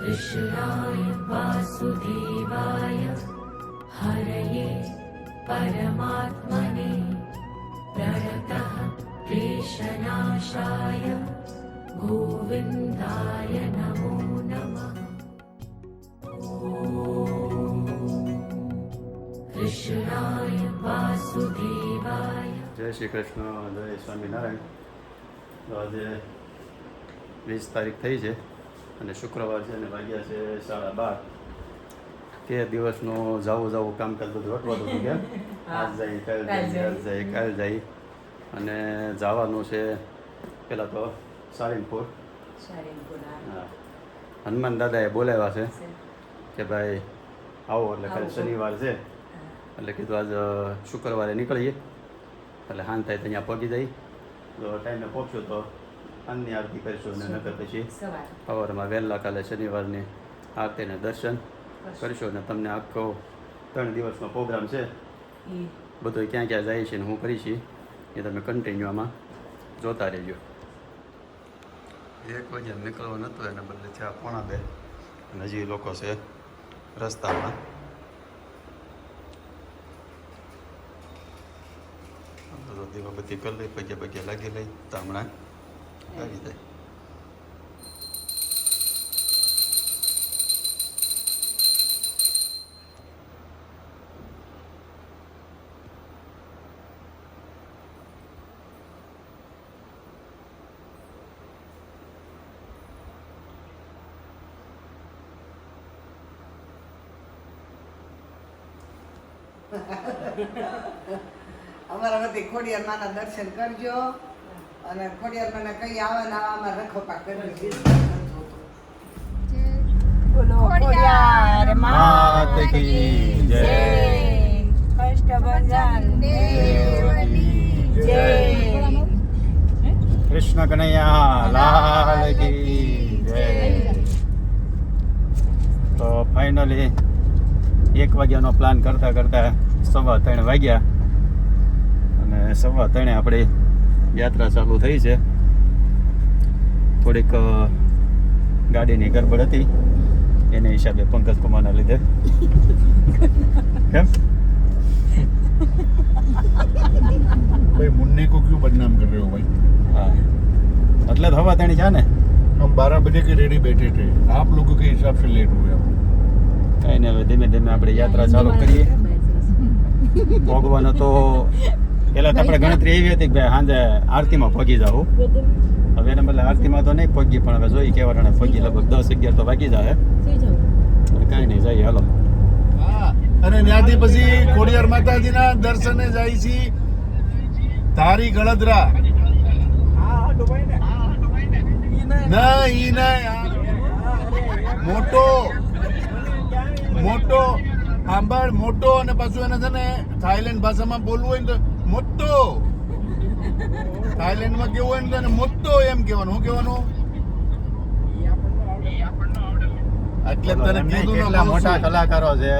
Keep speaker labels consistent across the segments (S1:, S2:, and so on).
S1: कृष्णाय वासुदेवाय हरये परमात्मने प्रणतः क्लेशनाशाय गोविन्दाय नमो नमः कृष्णाय वासुदेवाय
S2: જય શ્રી કૃષ્ણ જય સ્વામિનારાયણ તો આજે વીસ તારીખ થઈ છે અને શુક્રવાર છે અને વાગ્યા છે સાડા બાર. તે દિવસનું જાવું જાવું કામકાજ બધું અટવાતું હતું કે આજ જાય કાલ જાય આજ જાય. કાલ જાય. અને જવાનું છે પહેલાં તો સારીનપુર હા. હનુમાન દાદાએ બોલાવ્યા છે કે ભાઈ આવો એટલે કાલે શનિવાર છે. એટલે કીધું આજ શુક્રવારે નીકળીએ. એટલે હાન થાય તો અહીંયા પહોંચી જઈ તો ટાઈમે પહોંચ્યો તો હાનની આરતી કરીશું અને નકર પછી સવારમાં વહેલા કાલે શનિવારની આરતીને દર્શન કરીશું અને તમને આખો ત્રણ દિવસનો પ્રોગ્રામ છે. બધું ક્યાં ક્યાં જાય છે ને હું કરીશ એ તમે કન્ટિન્યુ આમાં જોતા રહેજો. એક વાગે નીકળવાનું નહોતું એના બદલે થયા પોણા બે. અને હજી લોકો છે રસ્તામાં. દીવા બધી કરી લઈ પગે પગે લાગી લઈ તો હમણાં આવી જાય.
S3: અમારા વતી ખોડિયાર માના દર્શન કરજો. અને ખોડિયાર મને કઈ આવે ને આવામાં રખોપા કરજો બોલો ખોડિયાર
S2: માત કી જય.
S3: કષ્ટભંજન દેવની જય.
S2: કૃષ્ણ કનૈયા લાલ કી જય. તો ફાઇનલી એક વાગ્યાનો પ્લાન કરતા કરતા સવા ત્રણ વાગ્યા. અને સવા ત્રણે આપણી યાત્રા ચાલુ થઈ છે થોડીક અ, ગાડીની ગડબડ હતી એને હિસાબે પંકજ કુમારના લીધે કેમ
S4: भाई मुन्ने को क्यों बदनाम कर रहे हो भाई
S2: હા એટલે જ હવા ત્રણી છે ને
S4: हम बारह बजे के रेडी बैठे थे आप लोगों के हिसाब से लेट हुए हम
S2: કઈ નહીં હવે ધીમે ધીમે આપણે યાત્રા ચાલુ કરીએ ભોગવાનો તો પહેલાં તો આપણે ગણતરી એવી હતી કે ભાઈ સાંજે આરતીમાં પગી જાવ હવે એને બદલે આરતીમાં તો નહીં પગી પણ હવે જોઈ કેવા ટાણે પગી લગભગ દસ અગિયાર તો વાગી જાય કાંઈ નહીં જઈએ હાલો.
S4: અને ત્યાંથી પછી ખોડિયાર માતાજીના દર્શને જાય છે તારી ગળદરા. ના ઈ નહીં મોટો મોટો સાંભળ મોટો અને પાછું એને છે ને થાઈલેન્ડ ભાષામાં બોલવું હોય ને તો મોટો થાઈલેન્ડમાં કેવું હોય ને તને મુત્તો મોટો એમ કહેવાનું. શું કહેવાનું? એટલે તને કીધું ને
S2: કેટલા મોટા કલાકારો છે.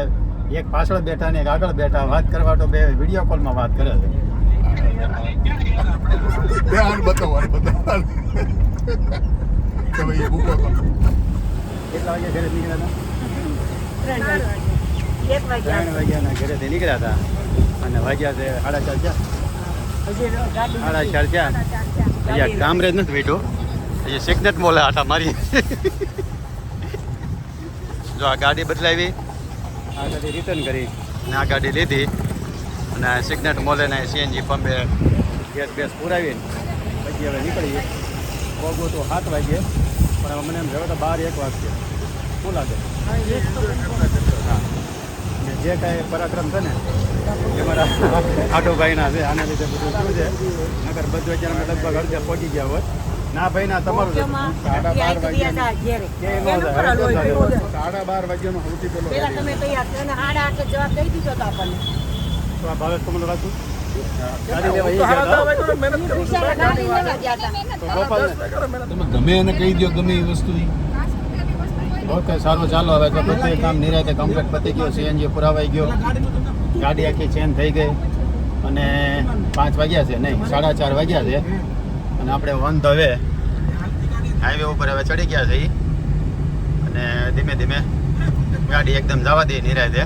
S2: એક પાછળ બેઠા ને એક આગળ બેઠા. વાત કરવા તો બે વીડિયો કોલમાં વાત કરે છે.
S4: બતાવો બતાવો.
S2: કેટલા વાગે ઘરે નીકળ્યા હતા? ત્રણ વાગ્યાના ઘરેથી નીકળ્યા હતા. અને વાગ્યા છે સાડા ચાર થયા. સાડા ચાર થયા. અહીંયા કામરેજ નથી બેઠો. અહીંયા સિગ્નેટ મોલે આટા મારી જો આ ગાડી બદલાવી. આ ગાડી રિટર્ન કરી. અને આ ગાડી લીધી. અને આ સિગ્નેટ મોલે ને સીએનજી પંપે ગેસ બેસ પુરાવીને પછી હવે નીકળીએ. પગો તો સાત વાગે પણ અમને મને એમ જવા તો બાર એક વાગશે શું લાગે? હા. જે કાંઈ પરાક્રમ છે ને એ મારા આટોભાઈના છે. આના લીધે બધું શું છે? નગર બધું અત્યારે અમે લગભગ અડધે પહોંચી ગયા હોય ના ભાઈ ના તમારું સાડા બાર વાગ્યા?
S4: સાડા બાર વાગ્યાનો સૌથી પેલો
S3: તમે હાડા આઠે જવાબ દઈ દીધો તો આપણને.
S2: તો આ ભાવેશ કમલ ગોપાલને
S4: તમે ગમે એને કહી દો ગમે એ વસ્તુ.
S2: ઓકે સારું ચાલો હવે તો બધું કામ નિરાતે કમ્પ્લીટ પતી ગયો. સીએનજી પુરાવાઈ ગયો. ગાડી આખી ચેન્જ થઈ ગઈ. અને પાંચ વાગ્યા છે નહીં સાડા ચાર વાગ્યા છે. અને આપણે વન ધ વે હાઈવે ઉપર હવે ચડી ગયા છે અને ધીમે ધીમે ગાડી એકદમ જવા દે નિરાય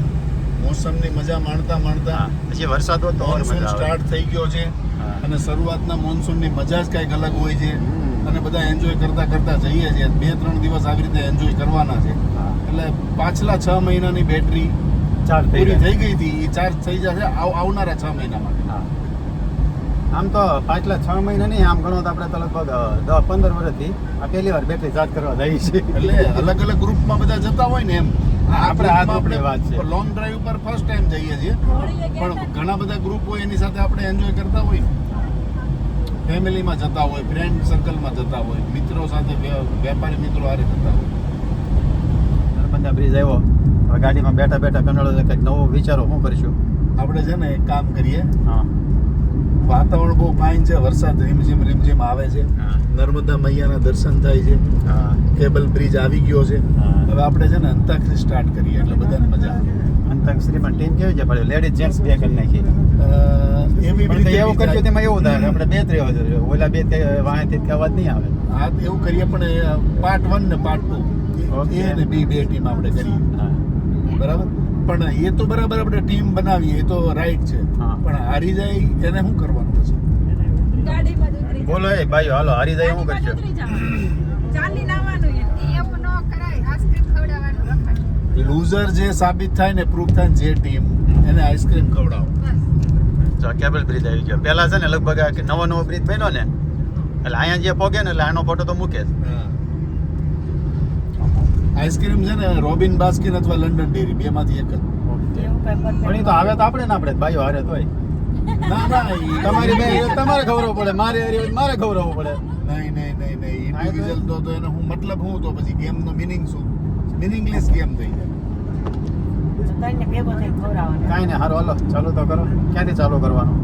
S4: મોસમની મજા માણતા માણતા
S2: પછી વરસાદ હોત તો
S4: સ્ટાર્ટ થઈ ગયો છે. અને શરૂઆતના મોન્સૂનની મજા જ કંઈક અલગ હોય છે. અને બધા એન્જોય કરતા કરતા જઈએ છીએ. બે ત્રણ દિવસ આવી રીતે એન્જોય કરવાના છે. એટલે પાછલા છ મહિનાની બેટરી
S2: ચાર્જ
S4: પૂરી થઈ ગઈ હતી. એ ચાર્જ થઈ જશે આવ- આવનારા છ મહિનામાં.
S2: માટે આમ તો પાછલા છ મહિના નહીં આમ ગણો તો આપણે તો લગભગ દસ પંદર વર્ષથી આ પહેલી વાર બેટરી ચાર્જ કરવા જઈએ છીએ.
S4: એટલે અલગ અલગ ગ્રુપમાં બધા જતા હોય ને એમ.
S2: આપણે આ આપણે વાત છે.
S4: લોંગ ડ્રાઈવ પર ફર્સ્ટ ટાઈમ જઈએ છીએ. પણ ઘણા બધા ગ્રુપ હોય એની સાથે આપણે એન્જોય કરતા હોય ફેમિલીમાં જતા હોય ફ્રેન્ડ સર્કલમાં જતા હોય મિત્રો સાથે વેપારી મિત્રો હારે જતા હોય.
S2: નર્મદા બ્રિજ આવ્યો. હવે ગાડીમાં બેઠા બેઠા કંટાળો કંઈક નવો વિચારો શું કરીશું?
S4: આપણે છે ને એક કામ કરીએ.
S2: હા.
S4: વાતાવરણ બહુ ફાઇન છે વરસાદ રીમઝીમ રીમઝીમ આવે છે. નર્મદા મૈયાના દર્શન થાય છે. કેબલ બ્રિજ આવી ગયો છે. હવે આપણે છે ને અંતાક્ષરી સ્ટાર્ટ કરીએ એટલે બધાને મજા આવે.
S2: અંતાક્ષરીમાં ટીમ કેવી છે? પડે લેડીઝ જેન્ટ્સ બે કરી નાખી.
S4: એવી રીતે
S2: એવું
S4: કરજો
S2: તેમાં એવું થાય આપણે બે ત્રણ હોય. ઓલા બે તે તે અવાજ નહીં આવે.
S4: હા એવું કરીએ પણ પાર્ટ વન ને પાર્ટ ટુ
S2: Okay.
S4: એ ને બી બે ટીમ આપણે કરીએ.
S2: હા.
S4: બરાબર? પણ એ તો બરાબર આપણે ટીમ બનાવીએ એ તો રાઈટ છે.
S2: હા.
S4: પણ હારી જાય એને શું કરવાનું પછી?
S5: ઉતરી
S2: બોલો એ ભાઈ હાલો હારી જાય શું કરશો
S5: ચાલી નાવાનું એવું ન કરાય આઈસ્ક્રીમ ખવડાવવાનું રખાય
S4: લૂઝર જે સાબિત થાય ને પ્રૂફ થાય ને જે ટીમ એને આઈસ્ક્રીમ ખવડાવો.
S5: બસ.
S2: જો કેબલ બ્રિજ આવી ગયો. પહેલા છે ને લગભગ આ નવો નવો બ્રિજ બન્યો ને એટલે અહીંયા જે પોગે ને એટલે આનો ફોટો તો મૂકે જ.
S4: આઈસ્ક્રીમ છે ને રોબિન બાસ્કિન અથવા લંડન ડેરી બે માંથી એક જ.
S2: પણ એ તો આવે તો આપણે ના આપણે ભાઈઓ હારે તોય
S4: ના ના
S2: તમારી બે તમારે ખવડાવવું પડે મારે હારી મારે ખવડાવવું પડે.
S4: નહીં નહીં નહીં નહીં ઇન્ડિવિજ્યુઅલ તો તો એનો હું મતલબ હું તો પછી ગેમ નો મિનિંગ શું? મિનિંગલેસ ગેમ થઈ જાય.
S2: કાંઈ નહીં હારો હાલો ચાલુ તો કરો ક્યાંથી ચાલુ કરવાનું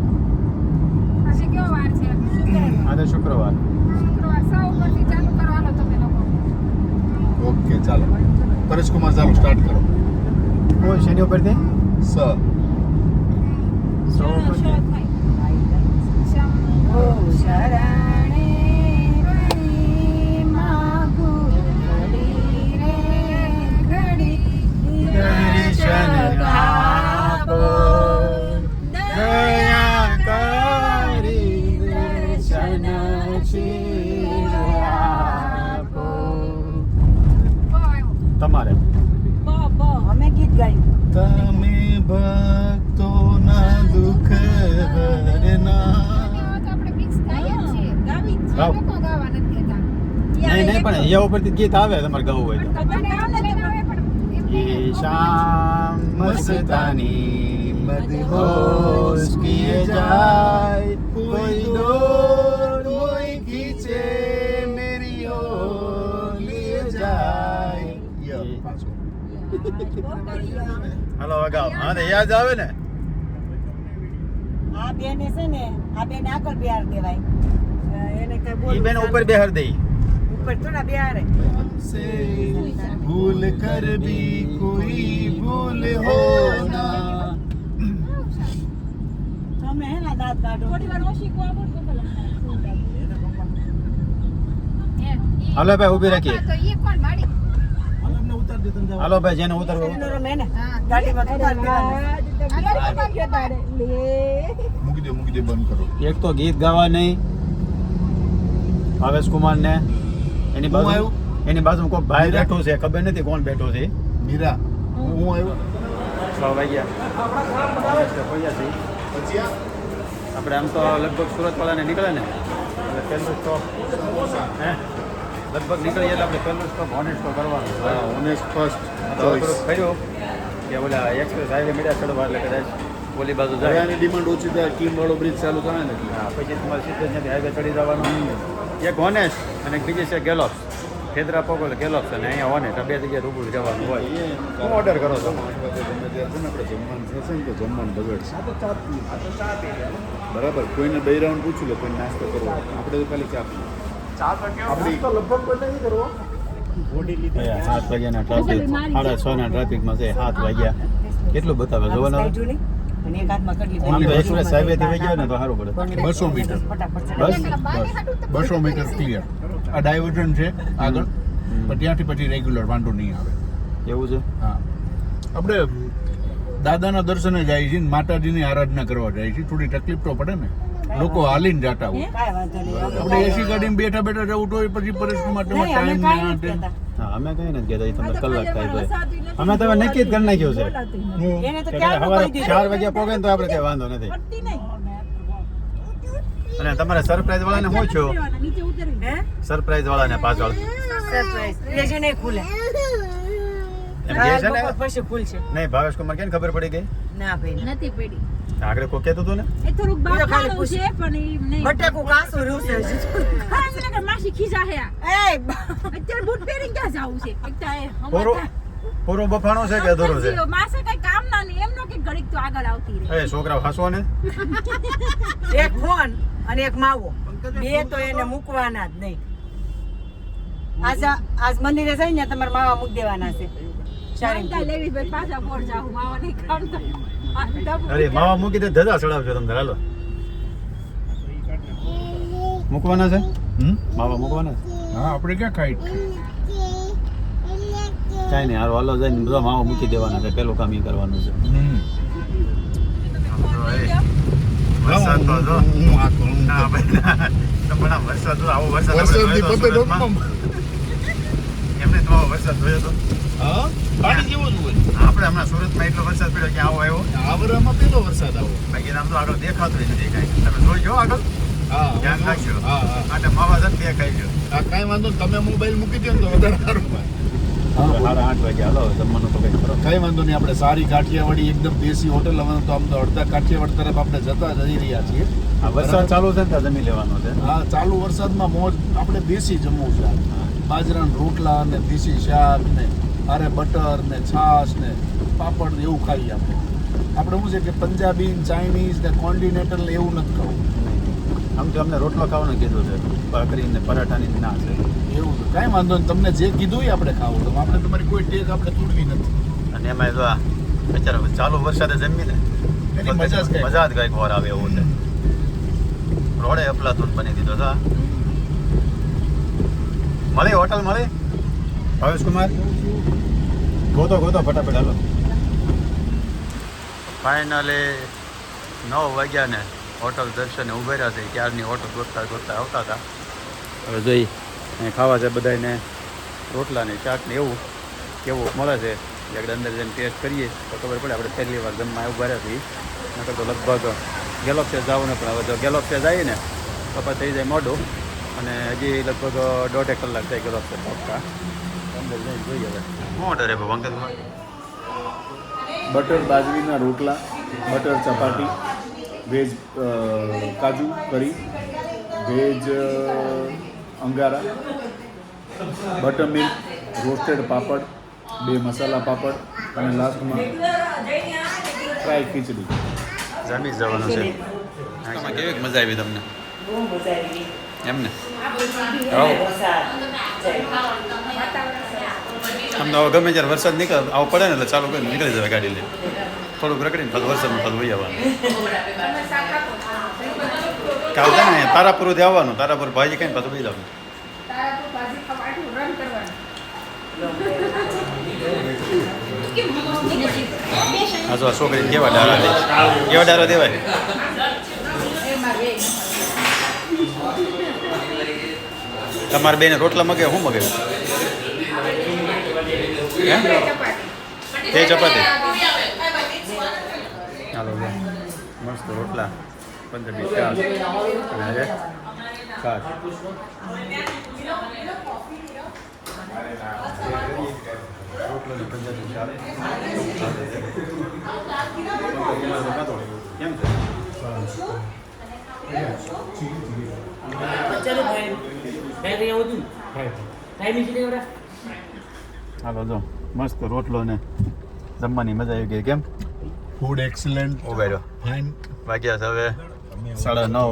S2: આજે શુક્રવાર
S5: શુક્રવાર સૌ ઉપરથી ચાલુ કરવાનો તમે લોકો
S4: ઓકે ચાલો પરેશકુમાર ચાલો સ્ટાર્ટ કરો
S2: કોઈ શેની ઉપરથી
S4: સ
S2: સો ઉપરથી બીજા ઉપરથી ગીત આવે તમારે ગવું હોય તો. એ શામ મસ્તાની મદહોશ કિયે કોઈ દોર કોઈ
S4: ખીચે મેરી
S2: ઓર લીએ અગાઉ. મને યાદ આવે ને?
S6: આ બેને છે ને આ બેન આગળ બિહાર દેવાય. એને કઈ બોલ
S2: બેન ઉપર બિહાર દઈ
S6: ઉપર થોડા બિહારે
S4: हमसे भूल कर भी कोई भूल हो ना
S6: તમે હે ને દાંત કાઢો થોડી વાર ઓશીકો આપો ને તો
S5: એ- ઈ-
S2: હાલો ભાઈ ઊભી રાખીએ.
S5: તો ઈ કોણ માડી
S2: હાલો ભાઈ જેને ઉતરવું
S6: એનો રમે ને
S5: હા.
S6: ગાડીમાં થોડા દેવાના.
S5: હાલો, પકડ કે તારે.
S4: મૂકી દે મૂકી દે બંધ કરો
S2: એક તો ગીત ગાવા નહીં ભાવેશ કુમાર ને એની
S4: હું
S2: બાજુ
S4: આવ્યો?
S2: એની બાજુ કોઈ ભાઈ બેઠો છે ખબર નથી કોણ બેઠો છે.
S4: મીરા. હું? આવ્યો?
S2: છ વાગ્યા. આપણે આમ તો લગભગ સુરત વાળાને નીકળે ને? એટલે પહેલું સ્ટોપ હે? લગભગ નીકળીએ એટલે આપણે પહેલું સ્ટોપ હોનેટ સ્ટોપ કરવાનું.
S4: હા ઓનેસ્ટ ફર્સ્ટ
S2: કર્યું. કે ઓલા એક્સપ્રેસ હાઈવે મીડિયા ચડવા એટલે કદાચ ઓલી બાજુ જાય.
S4: આની ડિમાન્ડ ઓછી થાય કિમ વાળો બ્રિજ ચાલુ થાય ને.
S2: હા પછી તમારે સીધે ત્યાંથી હાઈવે ચડી જવાનું. એક હોનેસ અને બીજી છે ગેલોપ્સ. ખેતરા પગોલ ગેલોપ્સ અને અહીંયા હોનેટ આ બે જગ્યાએ રૂબરૂ જવાનું હોય. શું ઓર્ડર કરો છો?
S4: આપણે જમવાનું તો બગડશે બરાબર કોઈને બે રાઉન્ડ પૂછ્યું લે કોઈ નાસ્તો કરવો આપણે તો ખાલી ચા પીએ. આપણી
S2: અહીંયા સાત વાગ્યાના ટ્રાફિક સાડા છ ના ટ્રાફિકમાં છે સાત વાગ્યા. કેટલું બતાવે? જોવાનું
S6: અને એક હાથમાં કટલી
S2: તો ને સારું પડે.
S4: બસો મીટર.
S2: બસ
S4: બસો. મીટર ક્લિયર આ ડાયવર્ઝન છે આગળ. પણ ત્યાંથી પછી રેગ્યુલર વાંધો નહીં આવે.
S2: એવું છે?
S4: હા. આપણે દાદાના દર્શને જાય છે ને માતાજીની આરાધના કરવા જાય છે. થોડી તકલીફ તો પડે ને. લોકો હાલીને જાતા હોય.
S6: કાંઈ વાંધો નહીં.
S4: આપણે એસી ગાડીમાં બેઠા બેઠા જવું તો પછી તમારે
S6: નહીં
S4: ટાઈમ
S2: હા અમે કઈ નથી કહેતા તમને કલાક થાય તો અમે તમે નક્કી જ કરી નાખ્યું છે.
S6: એને તો
S2: કે
S6: ક્યારનું
S2: સવારે ચાર વાગ્યા પોગે તો આપણે કઈ વાંધો નથી. અને તમારે સરપ્રાઈઝ વાળાને શું છો?
S5: નીચે ઉતરી.
S6: હે?
S2: સરપ્રાઈઝ વાળાને પાછળ.
S6: સરપ્રાઈઝ એ નહીં ખુલે.
S2: એમ છે ને? ભાવેશ કુમાર કેમ ખબર પડી ગઈ?
S6: ના ભાઈ
S5: નથી પડી.
S2: આગળ કહેતું હતું ને?
S5: એ થોડુંક
S6: તો ખાલી
S5: છે પણ એ નહીં.
S6: બટેકું કાસું રહ્યું છે
S5: હા, મને માસી ખીજા હે
S6: એ
S5: અત્યારે બૂટ પહેરીને ક્યાં જાવું છે? એકતા એ હમણાં
S2: પોરો બફાણો છે કે અધૂરો છે?
S5: માસે કઈ કામ ના ને એમનો કે ઘડીક તો આગળ આવતી રહે.
S2: એ છોકરાઓ હસવો ને?
S6: એક ફોન અને એક માવો. બે તો એને મૂકવાના જ નહીં. આજ આજ મંદિરે જઈને તમારા માવા મૂક દેવાના છે. સારી
S5: માનતા લેવી ભાઈ પાછા પોર જાવ માવા નહીં કામ તો
S2: અરે માવા મૂકી દે ધજા ચડાવજો તમને હાલો. મૂકવાના છે?
S4: હમ?
S2: માવા મૂકવાના છે?
S4: હા આપણે ક્યાં ખાઈ
S2: કાંઈ નહીં હારો હાલો જઈને બધા માવા મૂકી દેવાના છે પેલું કામ એ કરવાનું છે. વરસાદ તો જો
S4: હું આ કરું.
S2: ના ભાઈ ના. તમારા વરસાદ આવો વરસાદ.
S4: ડોકમાં.
S2: એમને તો વરસાદ જોયો તો.
S4: હા? પાણી જેવો જ હોય.
S2: આપણે હમણાં સુરતમાં એટલો વરસાદ પડ્યો કે આવો આવ્યો?
S4: આવરામાં પેલો વરસાદ આવો.
S2: બાકી આમ તો આગળ દેખાતો જ નથી કાંઈ. તમે જોઈ જો આગળ.
S4: હા
S2: ધ્યાન રાખજો.
S4: હા હા.
S2: આટલે માવા ને દેખાય છે.
S4: આ કાંઈ વાંધો નહીં. તમે મોબાઈલ મૂકી દો તો વધારે સારું.
S2: સાડા આઠ વાગે. હાલો જમવાનું તો
S4: કાંઈ વાંધો નહીં આપણે સારી કાઠિયાવાડી એકદમ દેશી હોટલ. તો આમ તો અડધા કાઠિયાવાડ તરફ આપણે જતા જઈ રહ્યા છીએ.
S2: આ વરસાદ ચાલુ છે ને ત્યાં જમી લેવાનો છે?
S4: હા ચાલુ વરસાદમાં મોજ. આપણે દેશી જમવું છે. બાજરાના રોટલા ને દેશી શાક ને અરે બટર ને છાશ ને પાપડ ને એવું ખાઈએ આપણે. આપણે શું છે કે પંજાબી ચાઇનીઝ ને કોન્ટિનેન્ટલ ને એવું નથી ખાવું.
S2: આમ તો અમને રોટલો ખાવાનું કીધું છે. ભાખરી ને પરાઠાની ના છે.
S4: એવું છે. કાંઈ વાંધો નહીં. તમને જે કીધું એ આપણે ખાવું. તો આપણે તમારી કોઈ ટેક આપણે તૂટવી નથી.
S2: અને એમાં જો આ અત્યારે ચાલુ વરસાદે જમી ને
S4: એની મજા જ.
S2: મજા જ કંઈક. વાર આવે એવું છે. રોડે અફલાતુન બની દીધો હતા મળી હોટલ મળી? ભાવેશ કુમાર ગોતો ગોતો, ફટાફટ, હાલો. ફાઇનલી નવ વાગ્યા ને હોટલ દર્શને ઊભા રહ્યા છે. ક્યારની હોટલ ગોતતા ગોતતા આવતા હતા. હવે જોઈ અહીં ખાવા છે બધાને રોટલાને ને એવું, કેવું મળે છે? એકડે અંદર જઈને ટેસ્ટ કરીએ, તો ખબર પડે આપણે પહેલી વાર જમવા ઊભા રહ્યા છીએ. નકર તો લગભગ ગેલોપ્સે જવાનું પણ હવે જો ગેલોપ્સે જઈએ ને, તો પછી થઈ જાય મોઢું અને હજી લગભગ દોઢેક કલાક થાય ગેલોપ્સે પક્કા અંદર જઈને જોઈએ હવે શું ઓર્ડર હે અંકલ
S4: બટર બાજરીના રોટલા બટર ચપાટી વેજ કાજુ કરી વેજ અંગારા બટર મિલ્ક રોસ્ટેડ પાપડ બે મસાલા પાપડ અને લાસ્ટમાં ફ્રાય ખીચડી.
S2: જમી જવાનું છે. કેવી મજા આવી તમને?
S6: બહુ મજા આવી.
S2: એમને? તો હવે ગમે ત્યારે વરસાદ નીકળે, આવો પડે ને એટલે ચાલુ કરીને નીકળી જવાય ગાડી લઈને. થોડુંક રખડીને પાછું વરસાદમાં ફલ વહી આવવાનું. કાલે ને તારાપુરથી આવવાનું, તારાપુર ભાજી કઈ પાછું વહી જવાનું. આ જો છોકરી કેવા ડારા દે કેવા ડારા દેવાય? તમારે બેને રોટલા મગે શું મગે એ ચપાતી ચાલો મસ્ત રોટલા. પંજાબી શાક અને છાશ રોટલો પંજાબી શાક કેમ છે?
S6: ચાલો ભાઈ. ભાઈ આવું તું ટાઈમિંગ કેટલી વડા
S2: હાલો જો. મસ્ત રોટલો ને જમવાની મજા આવી ગઈ. કેમ?
S4: ફૂડ એક્સલન્ટ
S2: ઉગાડ્યો
S4: ફાઇન
S2: વાગ્યા છે હવે સાડા નવ.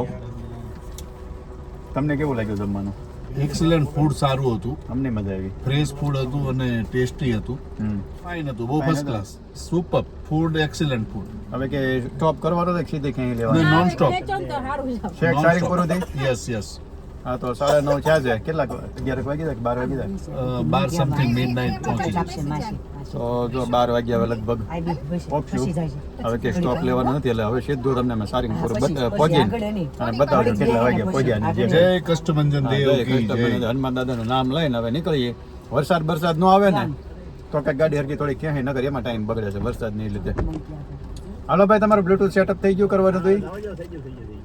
S2: તમને કેવું લાગ્યું જમવાનું?
S4: એક્સલન્ટ ફૂડ સારું હતું.
S2: અમને મજા આવી
S4: ફ્રેશ ફૂડ હતું અને ટેસ્ટી હતું. ફાઇન હતું. બહુ
S2: first
S4: class super food excellent food
S2: હવે કે સ્ટોપ કરવાનો છે કે સીધે ક્યાંય લેવાનો?
S5: નોન છે
S2: શેક સારી પૂરું દે
S4: યસ યસ
S2: હા તો સાડા નવ થયા છે. કેટલાક અગિયાર વાગી જાય બાર વાગી જાય
S4: બાર સમથિંગ મિડ નાઇટ પહોંચી
S2: તો જો બાર વાગ્યા હવે લગભગ પહોંચ્યું હવે કે સ્ટોપ લેવાનો નથી એટલે હવે સીધું તમને અમે સારી પહોંચી અને બતાવજો કેટલા વાગ્યા પહોંચ્યા ને જે
S4: જય કષ્ટભંજન દેવ
S2: હનુમાન દાદાનું નામ લઈને હવે નીકળીએ. વરસાદ બરસાદ નો આવે ને તો કઈ ગાડી હરકી થોડી ક્યાંય નગર એમાં ટાઈમ બગડે છે વરસાદની લીધે હાલો ભાઈ તમારું બ્લુટૂથ સેટઅપ થઈ ગયું કરવાનું તો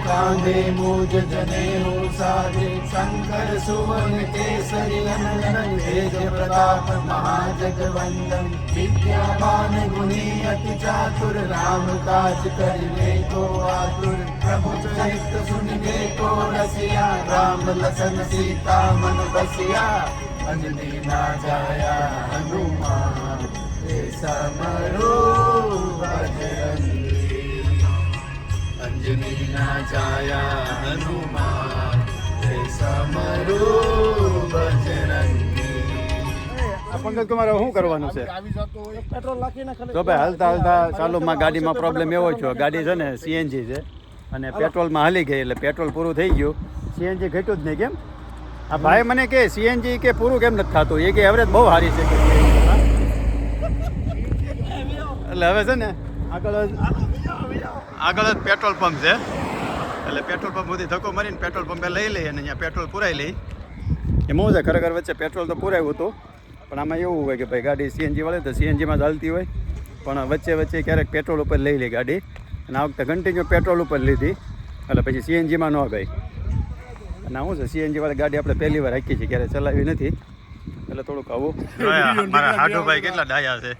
S4: કાંધે મુજ જને હો સાજે શંકર સુવન કેસરી નંદન તેજ પ્રતાપ મહાજગવંદન વિદ્યાવાન ગુણી અતિ ચાતુર રામ કાજ કરિલે કો આતુર પ્રભુ ચરિત સુનિલે કો રસિયા રામ લસન સીતા મન બસિયા અંજની ના જાયા હનુમાન એ સમરો બજરંગી અંજની છાયા હનુમાન જય સમરો
S2: હવે શું કરવાનું છે?
S4: પેટ્રોલ નાખે
S2: ભાઈ હાલતા હાલતા ચાલુમાં ગાડીમાં પ્રોબ્લેમ એવો છે ગાડી છે ને સીએનજી છે અને પેટ્રોલમાં હાલી ગઈ એટલે પેટ્રોલ પૂરું થઈ ગયું. સીએનજી ઘટ્યું જ નહીં કેમ? આ ભાઈ મને કે સીએનજી કે પૂરું કેમ નથી થતું? એ કે એવરેજ બહુ સારી છે. એટલે હવે છે ને આગળ આગળ જ પેટ્રોલ પંપ છે. એટલે પેટ્રોલ પંપ સુધી ધક્કો મારીને પેટ્રોલ પંપે લઈ લઈએ અને અહીંયા પેટ્રોલ પુરાઈ લઈ. એમાં શું છે ખરેખર વચ્ચે પેટ્રોલ તો પુરાયું હતું. પણ આમાં એવું હોય કે ભાઈ ગાડી સીએનજી વાળે તો સીએનજીમાં ચાલતી હોય. પણ વચ્ચે વચ્ચે ક્યારેક પેટ્રોલ ઉપર લઈ લે ગાડી. અને આ વખતે કન્ટિન્યુ પેટ્રોલ ઉપર લીધી. એટલે પછી સીએનજીમાં ન ગઈ. અને શું છે સીએનજી વાળી ગાડી આપણે પહેલી વાર રાખી છે ક્યારે ચલાવી નથી. એટલે થોડુંક આવું. મારા હાડુભાઈ કેટલા ડાયા છે.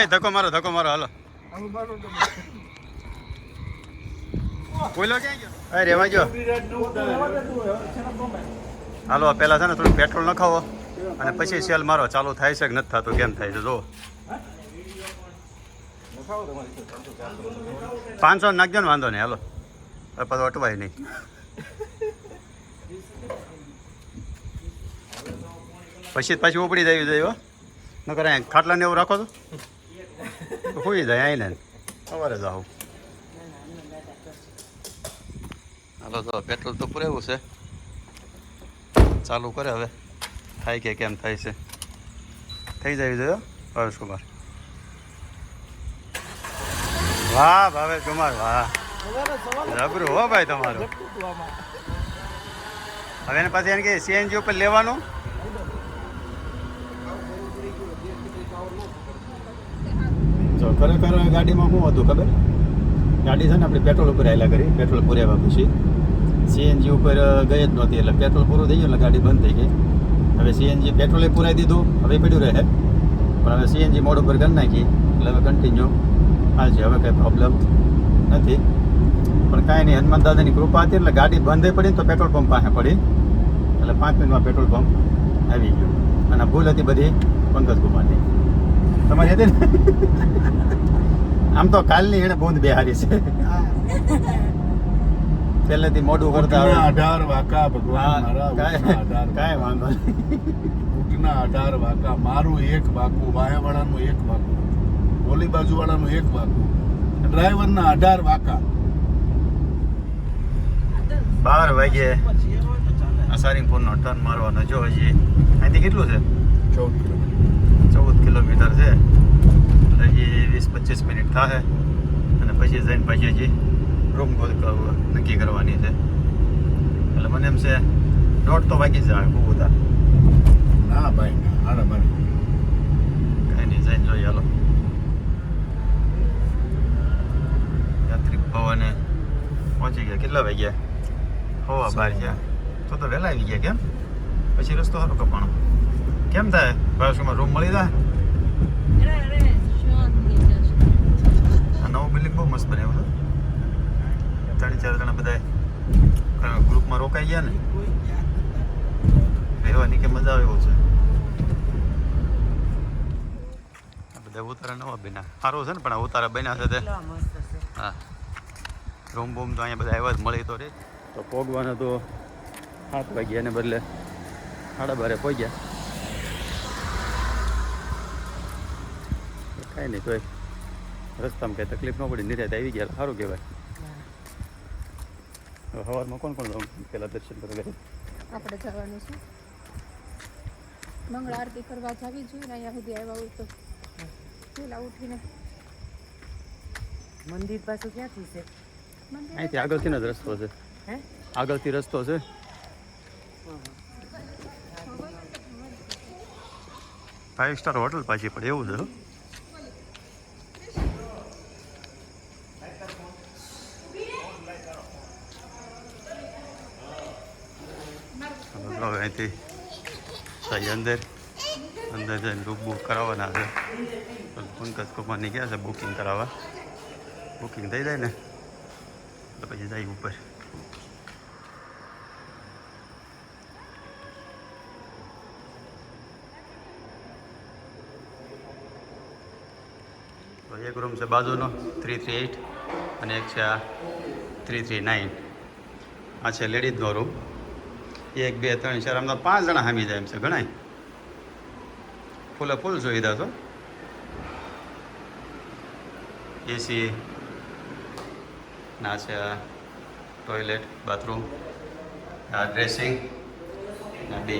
S2: એ ધક્કો મારો ધક્કો મારો હાલો. બોલો ક્યાં ગયો? અરે રેવા ગયો. હાલો પહેલાં છે ને થોડું પેટ્રોલ નખાવો અને પછી સેલ મારો. ચાલુ થાય છે કે નથી થતું? કેમ થાય છે? જો પાંચસો નાખજો ને, વાંધો નહીં. હાલો. પછી અટવાય નહીં. પછી પાછી ઉપડી જાય જાય નકર અહીંયા ખાટલાને એવું રાખો તો હોઈ જાય આવીને સવારે જ આવું હાલો, તો પેટ્રોલ તો પૂરેવું છે. ચાલુ કરે હવે. થાય કે કેમ થાય છે. થઈ જાય જોઈએ ભાવેશ કુમાર. વાહ, ભાવેશ કુમાર, વાહ. જબરું હો, ભાઈ, તમારું. હવે એને પાછી એને કે સીએનજી ઉપર લેવાનું? ખરેખર ગાડીમાં શું હતું ખબર? ગાડી છે ને આપણે પેટ્રોલ ઉપર આવેલા કરી, પેટ્રોલ પૂર્યા પછી. સીએનજી ઉપર ગઈ જ નહોતી, એટલે પેટ્રોલ પૂરું થઈ ગયું એટલે ગાડી બંધ થઈ ગઈ. હવે સીએનજી પેટ્રોલે પૂરાઈ દીધું, હવે પડ્યું રહે. પણ હવે સીએનજી મોડ ઉપર કરી નાખી, એટલે હવે કન્ટિન્યુ હાલશે હવે કંઈ પ્રોબ્લેમ નથી. પણ કાંઈ નહીં, હનુમાન દાદાની કૃપા હતી, એટલે ગાડી બંધ પડી તો પેટ્રોલ પંપ પાસે પડી. એટલે પાંચ મિનિટમાં પેટ્રોલ પંપ આવી ગયો. અને ભૂલ હતી બધી પંકજ કુમારની. તમારી હતી ને? આમ તો કાલની એને બૂંદ બેહારી છે. પહેલેથી મોઢું કરતા આવે.
S4: અઢાર વાકા ભગવાન મારા
S2: કાંઈ વાંધો
S4: ઊંટના અઢાર વાકા મારું એક વાકું વાયાવાળાનું એક વાકું ઓલી બાજુવાળાનું એક વાકું ડ્રાઈવરના અઢાર વાકા.
S2: બાર વાગે સારિંગપુરનો ટર્ન મારવાનો. જો હજી અહીંથી કેટલું છે?
S4: ચૌદ કિલોમીટર.
S2: ચૌદ કિલોમીટર છે. એટલે હજી વીસ પચીસ મિનિટ થાય અને પછી જઈને પછી હજી રૂમ નક્કી કરવાની છે એટલે મને એમ છે દોઢ તો વાગી જાય બહુ બધા.
S4: ના ભાઈ ના હાડા ભાઈ
S2: કાંઈ નહીં જઈને જોઈએ હાલો. યાત્રી ભવને પહોંચી ગયા. કેટલા વાગ્યા? હોવા બાર ગયા. તો તો વહેલા આવી ગયા કેમ? પછી રસ્તો સારો કપાણો. કેમ થાય? ભાઈ રૂમ મળી જાય? બહુ મસ્ત બન્યો છે ત્રણ ચાર જણા બધા ગ્રુપમાં રોકાઈ ગયા ને? રહેવાની કે મજા આવે એવું છે? બધા ઉતારા નવા બન્યા. સારો છે ને પણ આ ઉતારા બન્યા છે તે.
S6: કેટલા મસ્ત છે.
S2: હા. રૂમ બૂમ તો અહીંયા બધા આવ્યા જ મળી તો રે. તો પોગવાના તો સાત વાગ્યા એને બદલે સાડા બારે પહોંચ્યા કાંઈ નહીં તોય. રસ્તામાં કઈ તકલીફ ન પડી નિરાત આવી ગયા સારું કહેવાય. હવે સવારમાં કોણ કોણ પેલા દર્શન કરવા ગયા
S5: આપણે જવાનું છે. મંગળ આરતી કરવા જાવી જોઈએ ને અહીંયા સુધી આવ્યા હોય તો. પેલા ઉઠીને.
S6: મંદિર પાછું ક્યાંથી છે?
S2: અહીંથી આગળથી જ રસ્તો છે.
S6: હે?
S2: આગળથી રસ્તો છે. ફાઇવ સ્ટાર હોટલ પાછી પડે એવું છે હો. હવે અહીંથી સાઈ અંદર અંદર જઈને રૂમ બુક કરાવવાના છે પંકજ કુમારની ગયા છે બુકિંગ કરાવવા બુકિંગ થઈ જાય ને તો પછી જાય ઉપર એક રૂમ છે બાજુનો થ્રી થ્રી એઇટ અને એક છે આ થ્રી થ્રી નાઇન આ છે લેડીઝનો રૂમ એક, બે, ત્રણ, ચાર તો પાંચ જણા હામી જાય એમ છે ઘણા ફૂલે ફૂલ સુવિધા છો. એસી ના છે ટોયલેટ બાથરૂમ આ ડ્રેસિંગ ને બે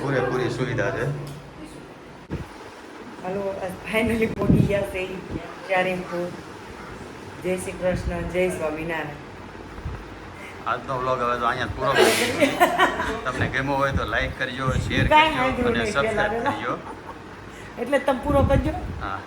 S2: પૂરેપૂરી સુવિધા છે.
S6: હાલો ફાઇનલી પહોંચી ગયા છે. ચારેમપુર જય શ્રી કૃષ્ણ, જય સ્વામિનારાયણ.
S2: આજનો વ્લોગ હવે તો અહીંયા પૂરો કરી તમને ગમ્યો હોય તો લાઈક કરજો શેર કરજો અને સબસ્ક્રાઈબ કરજો.
S6: એટલે તમે પૂરો કરજો.
S2: હા.